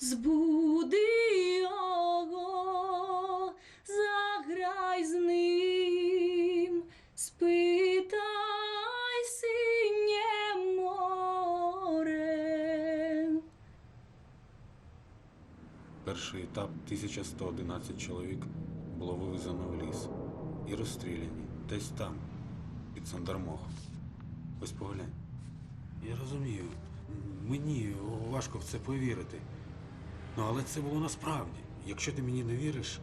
збуди його, заграй з ним, спитай синє море. Перший етап 1111 чоловік було вивезено в ліс і розстріляні десь там, під Сандармохом. Ось поглянь. Я розумію, мені важко в це повірити. Ну, але це було насправді. Якщо ти мені не віриш,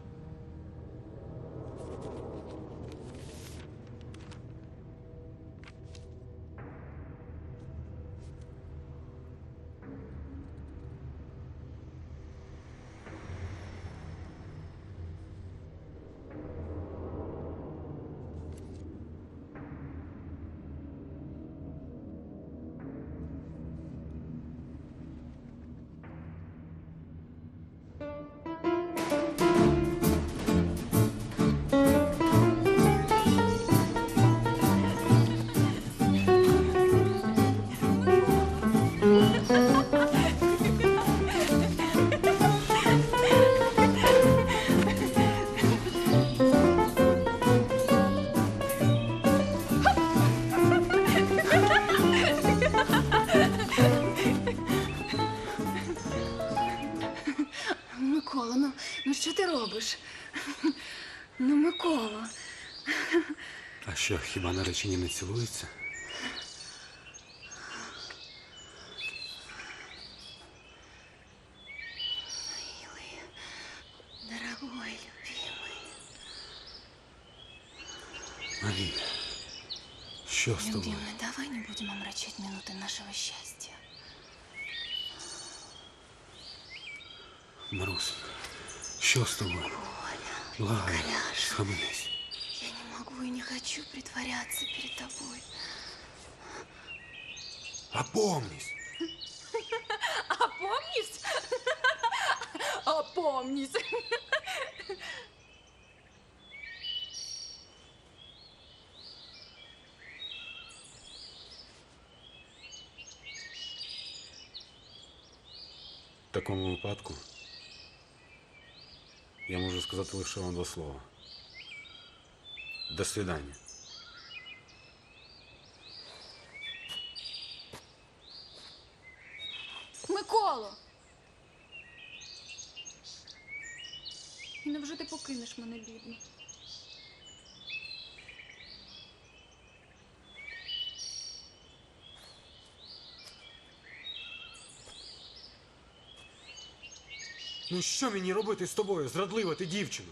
що ти робиш? Ну, Микола. а що, хіба наречені не цілуються? Милый, дорогой, любимый. Марія, що з тобою? Любимый, давай не будем омрачать минуты нашего счастья. Марусенька, з тобою? Коля, Ладно, Коляша. схаменись. я не могу и не хочу притворяться перед тобой. Опомнись! Опомнись? Опомнись. В такому випадку я можу сказати лише вам два слова. До свидання. Миколо! І невже ти покинеш мене, бідну? Ну що мені робити з тобою, зрадлива ти дівчину?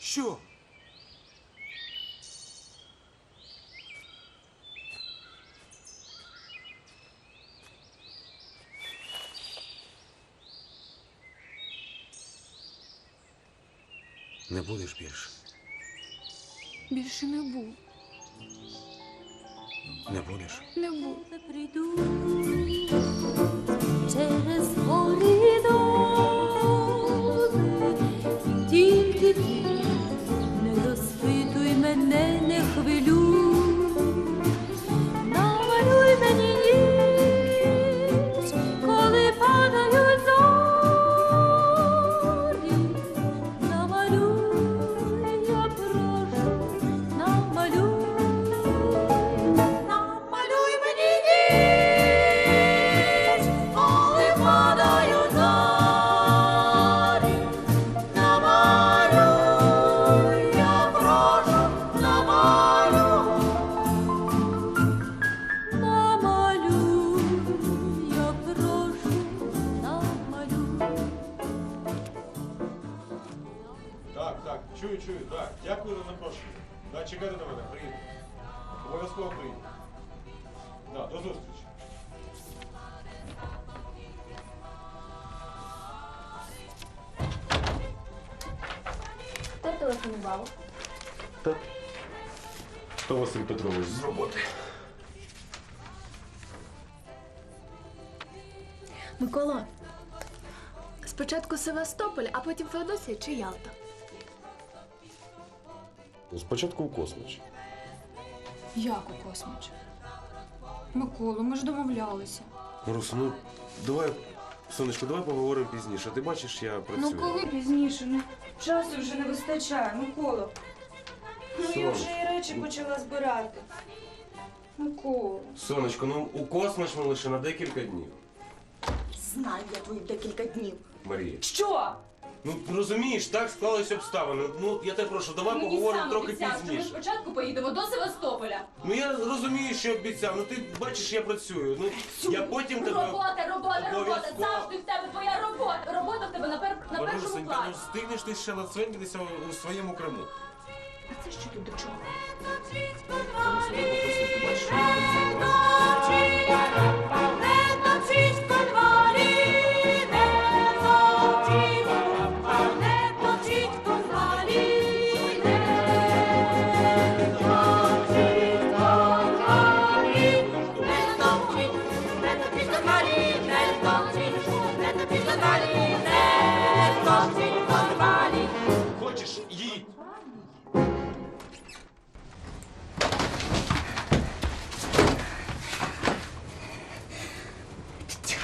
Що? Не будеш більше. Більше не був. Не будеш. Не був. прийду через коридори, чую, чую, так. Дякую за запрошення. Да, чекайте на мене, приїду. Обов'язково приїду. Да, до зустрічі. Хто телефонував? Так. То Василь Петрович з роботи. Микола. Спочатку Севастополь, а потім Феодосія чи Ялта. Спочатку у космич. Як у космоч? Микола, ми ж домовлялися. Марусю, ну давай Сонечко, давай поговоримо пізніше. Ти бачиш, я працюю. Ну коли пізніше? Ну часу вже не вистачає, Микола. Ну я вже і речі почала збирати. Микола. Сонечко, ну у космос ми лише на декілька днів. Знаю я твої декілька днів. Марія. Що? Ну розумієш, так склалися обставини. Ну я тебе прошу, давай поговоримо трохи що ми пізніше. спочатку поїдемо до Севастополя. Ну я розумію, що обіцяв. Ну ти бачиш, я працюю. Ну я потім тебе. Робота, робота, робота. Обов'язково. Завжди в тебе твоя робота. Робота в тебе на, пер... на першому Марусенька, плані. ну встигнеш ти ще нацвенькатися у своєму Криму. А це що тут до чого? Хочеш,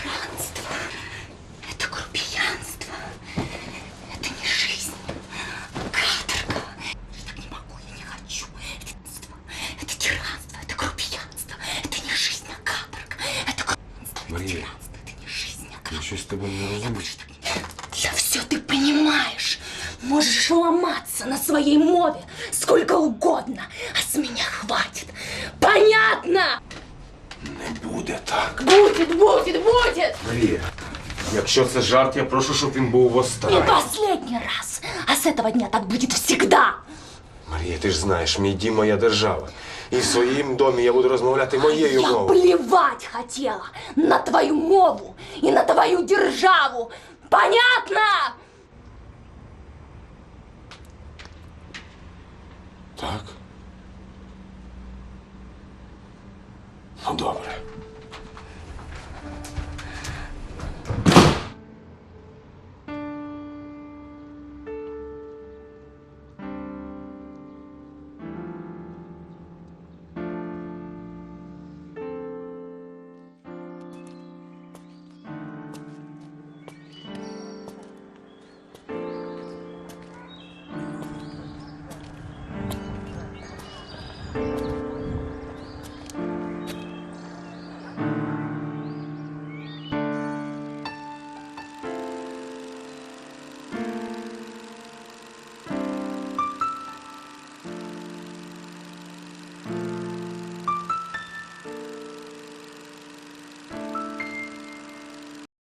Тиранство. Это грубиянство. Это не жизнь. Каторга. Я так не могу, я не хочу. Это, это тиранство, это грубиянство. Это не жизнь, а каторга. Это грубиянство, это Мария. тиранство. Это не жизнь, а Я щось тебе не розумію. Я все ты понимаешь. Можешь ломаться на своей мове сколько угодно, а с меня хватит. Понятно? Не буде так. Будет, будет, будет! Марія, якщо це жарт, я прошу, щоб він був И востаннє. последний раз. А с этого дня так будет всегда. Марія, ти ж знаєш, мій дім моя держава. І в своїм домі я буду розмовляти моєю Я мовою. плевать хотела на твою мову и на твою державу. Понятно? Так.